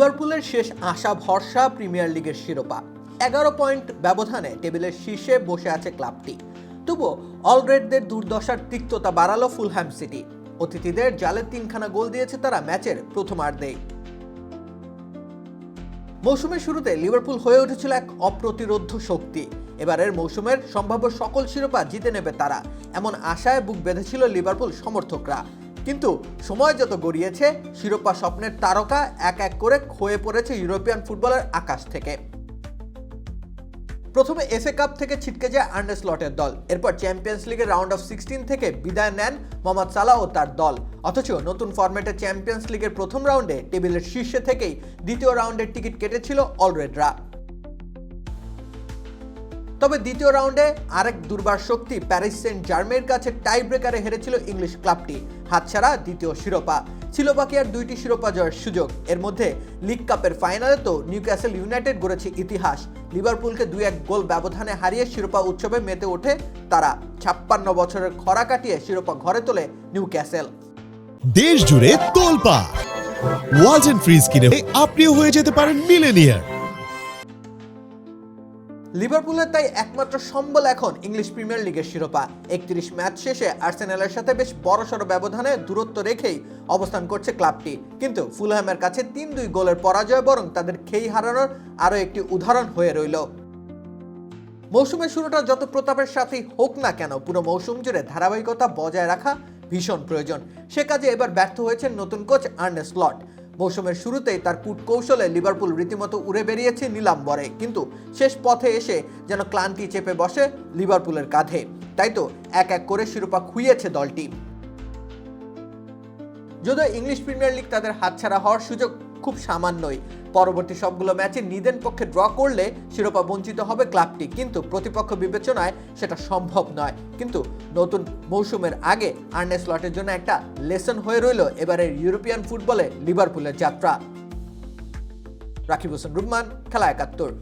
লিভারপুলের শেষ আশা ভরসা প্রিমিয়ার লিগের শিরোপা। এগারো পয়েন্ট ব্যবধানে টেবিলের শীর্ষে বসে আছে ক্লাবটি। তবুও অলরেডদের দুর্দশার তিক্ততা বাড়ালো ফুলহ্যাম সিটি। অতিথিদের জালে তিনখানা গোল দিয়েছে তারা ম্যাচের প্রথমার্ধেই মৌসুমের শুরুতে লিভারপুল হয়ে উঠেছিল এক অপ্রতিরোধ্য শক্তি। এবারের মৌসুমের সম্ভাব্য সকল শিরোপা জিতে নেবে তারা। এমন আশায় বুক বেঁধেছিল লিভারপুল সমর্থকরা। কিন্তু সময় যত গড়িয়েছে, শিরোপা স্বপ্নের তারকা এক এক করে ক্ষয়ে পড়েছে ইউরোপিয়ান ফুটবলের আকাশ থেকে। প্রথমে এফএ কাপ থেকে ছিটকে যায় আর্নে স্লটের দল। এরপর চ্যাম্পিয়ন্স লিগের রাউন্ড অফ সিক্সটিন থেকে বিদায় নেন মোহাম্মদ সালাহ ও তার দল। অথচ নতুন ফরম্যাটে চ্যাম্পিয়ন্স লিগের প্রথম রাউন্ডে টেবিলের শীর্ষে থেকেই দ্বিতীয় রাউন্ডের টিকিট কেটেছিল অলরেডরা তবে দ্বিতীয় রাউন্ডে আরেক দুর্বার শক্তি প্যারিস সেন্ট জার্মের কাছে টাই ব্রেকারে হেরেছিল ইংলিশ ক্লাবটি। হাতছাড়া দ্বিতীয় শিরোপা। ছিল বাকি আর দুইটি শিরোপা জয়ের সুযোগ। এর মধ্যে লিগ কাপের ফাইনালে তো নিউক্যাসল ইউনাইটেড গড়েছে ইতিহাস। লিভারপুলকে দুই এক গোল ব্যবধানে হারিয়ে শিরোপা উৎসবে মেতে ওঠে তারা। ছাপ্পান্ন বছরের খরা কাটিয়ে শিরোপা ঘরে তোলে নিউক্যাসেল। দেশ জুড়ে তোলপা ওয়ালটন ফ্রিজ কিনে আপনিও হয়ে যেতে পারেন মিলেনিয়ার। লিভারপুলের তাই একমাত্র সম্বল এখন ইংলিশ প্রিমিয়ার লিগের শিরোপা। একত্রিশ ম্যাচ শেষে আর্সেনালের সাথে বেশ বড়সড় ব্যবধানে দূরত্ব রেখেই অবস্থান করছে ক্লাবটি। কিন্তু ফুলহ্যামের কাছে তিন দুই গোলের পরাজয় বরং তাদের খেই হারানোর আরও একটি উদাহরণ হয়ে রইল। মৌসুমের শুরুটা যত প্রতাপের সাথেই হোক না কেন, পুরো মৌসুম জুড়ে ধারাবাহিকতা বজায় রাখা ভীষণ প্রয়োজন। সে কাজে এবার ব্যর্থ হয়েছেন নতুন কোচ আর্নে স্লট মৌসুমের শুরুতেই তার কূট কৌশলে লিভারপুল রীতিমতো উড়ে বেরিয়েছে নিলাম্বরে। কিন্তু শেষ পথে এসে যেন ক্লান্তি চেপে বসে লিভারপুলের কাঁধে। তাই তো এক এক করে শিরোপা খুইয়েছে দলটি। যদিও ইংলিশ প্রিমিয়ার লিগ তাদের হাতছাড়া হওয়ার সুযোগ খুব সামান্যই। পরবর্তী সবগুলো ম্যাচে নিদেন পক্ষে ড্র করলে শিরোপা বঞ্চিত হবে ক্লাবটি। কিন্তু প্রতিপক্ষ বিবেচনায় সেটা সম্ভব নয়। কিন্তু নতুন মৌসুমের আগে আর্নে স্লটের জন্য একটা লেসন হয়ে রইল এবারের ইউরোপিয়ান ফুটবলে লিভারপুলের যাত্রা। রাকিব হোসেন রুম্মান খেলা একাত্তর।